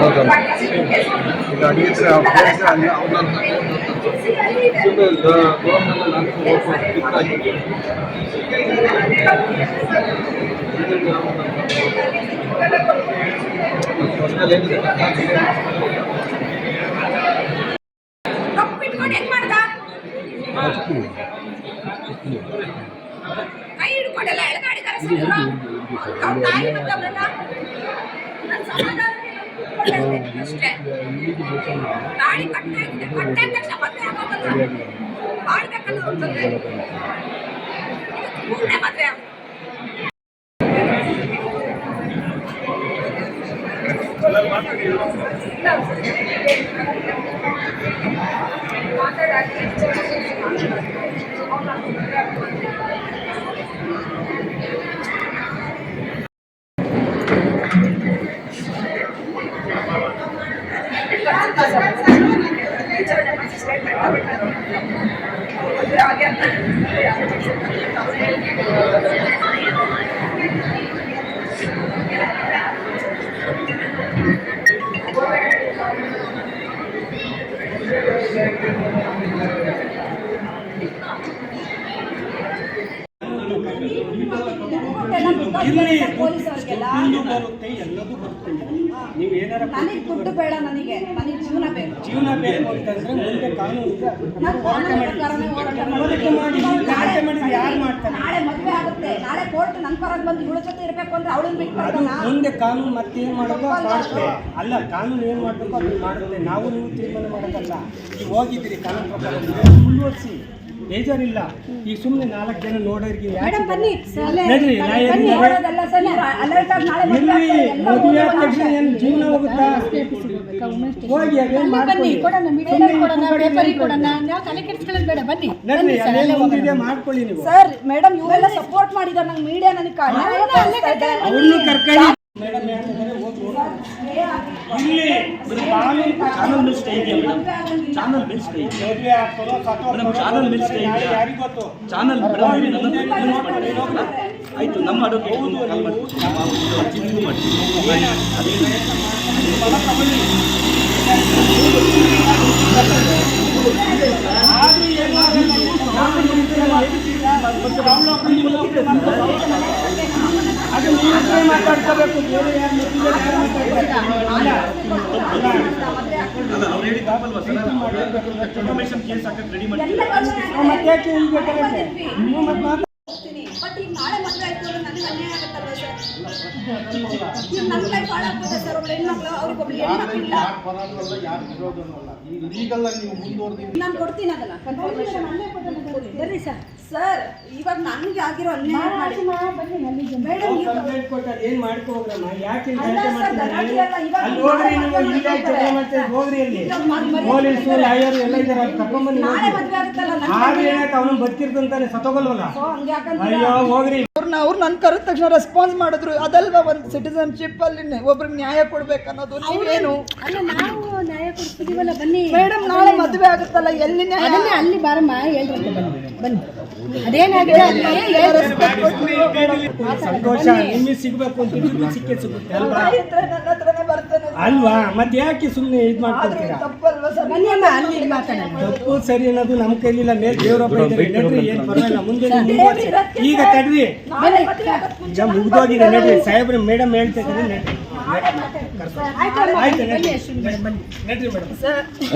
ಹೌದು ಈಗ ಅಡಿಗೆ ಕೈ ಹಿಡ್ಕೊಂಡೆಲ್ಲ ಅವ್ರನ್ನ ಸಮಾಧಾನ. ಅಷ್ಟೇ ತಾಳಿ ಕಟ್ಟಾಗಿದೆ ಕಟ್ಟಾದ ತಕ್ಷಣ ಮದುವೆ ಆಗೋದಲ್ಲ ಮಾಡ್ಬೇಕಲ್ಲ ಅವ್ರ ಜೊತೆ ಮೂರನೇ ಮದುವೆ ಹಾಗೆ ಇಲ್ಲಿ ದುಡ್ಡು ಬರುತ್ತೆ ಎಲ್ಲದೂ ಬರುತ್ತೆ ನೀವು ಏನಾರ ನನಗೆ ದುಡ್ಡು ಬೇಡ ನನಗೆ. ನನಗೆ ಜೀವನ ಬೇಕು. ಜೀವನ ಬೇಕು ಅಂತಂದ್ರೆ ಮುಂದೆ ಕಾನೂನು ಇದೆ. ಹೋರಾಟ ಮಾಡಿ. ಹೋರಾಟ ಮಾಡಿದ್ರೆ ಯಾರು ಮಾಡ್ತಾರೆ? ನಾಳೆ ಮದುವೆ ಆಗುತ್ತೆ. ನಾಳೆ ಕೋರ್ಟ್ ನನ್ನ ಪರವಾಗಿ ಬಂದು ಇವಳ ಜೊತೆ ಇರಬೇಕು ಅಂದ್ರೆ ಅವಳನ್ನ ಬಿಟ್ಟು ಮುಂದೆ ಕಾನೂನು ಮತ್ತೇನು ಮಾಡೋದು? ಮಾಡುತ್ತೆ ಅಲ್ಲ ಕಾನೂನು ಏನು ಮಾಡಬೇಕು ಅದು ಮಾಡುತ್ತೆ. ನಾವು ನೀವು ತೀರ್ಮಾನ ಮಾಡೋದಲ್ಲ ನೀವು ಹೋಗಿದ್ದೀರಿ ಕಾನೂನು ಪ್ರಕಾರ. ಮುಂದುವರಿಸಿ ಬೇಜಾರಿಲ್ಲ. ಈಗ ಸುಮ್ಮನೆ ನಾಲ್ಕು ಜನ ನೋಡೋರಿಗೆ ಮೇಡಮ್ ಬನ್ನಿ. ನಡ್ರಿ, ನಾ ಏನ್ ಮದುವೆ ಆದ ತಕ್ಷಣ ಏನು ಜೀವನ ಹೋಗುತ್ತಾ? ಹೋಗಿ ಅದೇನು ಮಾಡ್ಕೊಳ್ಳಿ. ನಾವು ನಡ್ರಿ ಮಾಡ್ಕೊಳ್ಳಿ ಸರ್ ಮೇಡಮ್ ಇವರೆಲ್ಲ ಸಪೋರ್ಟ್ ಮಾಡಿದ ನಂಗೆ ಮೀಡಿಯಾ ನನಗೆ ಅವ್ರನ್ನು ಕರ್ಕೊಳ್ಳಿ ಮೇಡಮ್ ಹೇಳ್ತಿದ್ದಾರೆ ಹೋಗಿ ಇಲ್ಲಿ ಚಾನಲ್ ಇದೆಯಾ ಮೇಡಮ್ ಚಾನಲ್ ಇದೆ ಸತ್ತೋ ಮೇಡಮ್ ಚಾನಲ್ ಇದೆಯಾ? ಗೊತ್ತು? ಚಾನಲ್ ಮೇಡಮ್ ಮಾಡಿ ಆಯ್ತು ನಮ್ಮ ಅಡ್ವೊಕೇಟ್ ಕಾಲ್ ಮಾಡ್ತೀನಿ ಅದೇ ಆದ್ರೂ ಏನು ಆಗಲ್ಲ. ಕಾನೂನು ಇದೆ, ಮತ್ತೆ ಅದು ನೀವು ಇಬ್ಬರೇ ಮಾತಾಡ್ಕೋಬೇಕು ಬೇರೆ ಯಾರು ಮಧ್ಯದಲ್ಲಿ ಯಾರು ಮಾತಾಡ್ಬೇಕು ಅಲ್ಲ ಅಲ್ಲ ಅಲ್ಲ ಅವ್ರು ಹೇಳಿ ತಪ್ಪಲ್ವಾ ಸರ್ ಇನ್ಫಾರ್ಮೇಶನ್ ಕೇಸ್ ಹಾಕಕ್ಕೆ ರೆಡಿ ಮಾಡಿ ಮತ್ತೆ ಯಾಕೆ ಈಗ ನಾಳೆ ಮದುವೆ ಆಯ್ತು ಅಂದ್ರೆ ನನಗೆ ಅನ್ಯಾಯ ಆಗುತ್ತಲ್ವ ಸರ್? ಈಗ ನನ್ನ ಲೈಫ್ ಹಾಳಾಗ್ತದೆ ಸರ್ ಒಬ್ಳು ಹೆಣ್ಮಕ್ಳು ಅವ್ರಿಗೆ ಒಬ್ಳು ನಾನು ಕೊಡ್ತೀನಿ ಅದನ್ನ. ಕನ್ಫರ್ಮೇಶನ್ ಬರ್ರಿ ಸರ್. ಸರ್ ಇವಾಗ ನನಗೆ ಆಗಿರೋ ಅನ್ಯಾಯ ಮಾಡಿ. ಮೇಡಮ್ ಕಂಪ್ಲೇಂಟ್ ಕೊಟ್ಟಾರ ಏನ್ ಮಾಡ್ಕೋಗ್ರಮ್ಮ ಯಾಕೆ ಹೋಗ್ರಿ ನೀವು ಜಗಳ ಮಾಡ್ತೀರಿ? ಹೋಗ್ರಿ ಅಲ್ಲಿ. ಲಾಯರ್ ಎಲ್ಲ ಏನಾಯ್ತು ಅವನು ಬದುಕಿರ್ತಂತಾನೆ ಸತ್ತೋಗಲ್ವಲ್ಲ? ಹಂಗೆ ಅಯ್ಯೋ ಹೋಗ್ರಿ. ಅವ್ರನ್ನ ಅವ್ರು ನನ್ನ ಕರೆದ ತಕ್ಷಣ ರೆಸ್ಪಾನ್ಸ್ ಮಾಡಿದ್ರು. ಅದಲ್ವಾ ಒಂದು ಸಿಟಿಸನ್ಶಿಪ್ ಅಲ್ಲಿ ಒಬ್ರಿಗೆ ನ್ಯಾಯ ಕೊಡ್ಬೇಕು ಅನ್ನೋದು ನೀವೇನು ಅಲ್ಲ ನಾವು ನ್ಯಾಯ ಕೊಡ್ತಿದೀವಲ್ಲ ಬನ್ನಿ. ಮೇಡಮ್ ನಾಳೆ ಮದುವೆ ಆಗುತ್ತಲ್ಲ ಎಲ್ಲಿ ನ್ಯಾಯ? ಅದನ್ನೇ ಅಲ್ಲಿ ಬಾರಮ್ಮ ಹೇಳ್ರಿ ಬನ್ನಿ. ಬನ್ನಿ. ಅದೇನಾಗಿದೆ ಅಲ್ಲಿ ಸಂತೋಷ ನಿಮಗೆ ಸಿಗ್ಬೇಕು ಅಂತ ಸಿಕ್ಕೇ ಸಿಗುತ್ತೆ ಅಲ್ವಾ? ನನ್ನ ಹತ್ರನೇ ಬರ್ತಾನೆ. ಅಲ್ವಾ? ಮತ್ತೆ ಯಾಕೆ ಸುಮ್ಮನೆ ಇದು ಮಾಡ್ತಾ ಮಾಡ್ಕೊಳ್ತೀರಾ? ತಪ್ಪು ಸರಿ ಅನ್ನೋದು ನಮ್ಮ ಕೈಲಿಲ್ಲ. ಮೇಲೆ ದೇವರೊಬ್ಬ ಇದ್ದಾರೆ. ನಡ್ರಿ ಏನ್ ಪರವಾಗಿಲ್ಲ. ಮುಂದೆ ನೀವು ಈಗ ತಡ್ರಿ. ಈಗ ಮುಗ್ದೋಗಿದೆ ನಡ್ರಿ. ಸಾಹೇಬ್ರು ಮೇಡಮ್ ಹೇಳ್ತಾ ಇದ್ದಾರೆ ನಡ್ರಿ. ಆಯ್ತು ನಡ್ರಿ. ಮೇಡಮ್.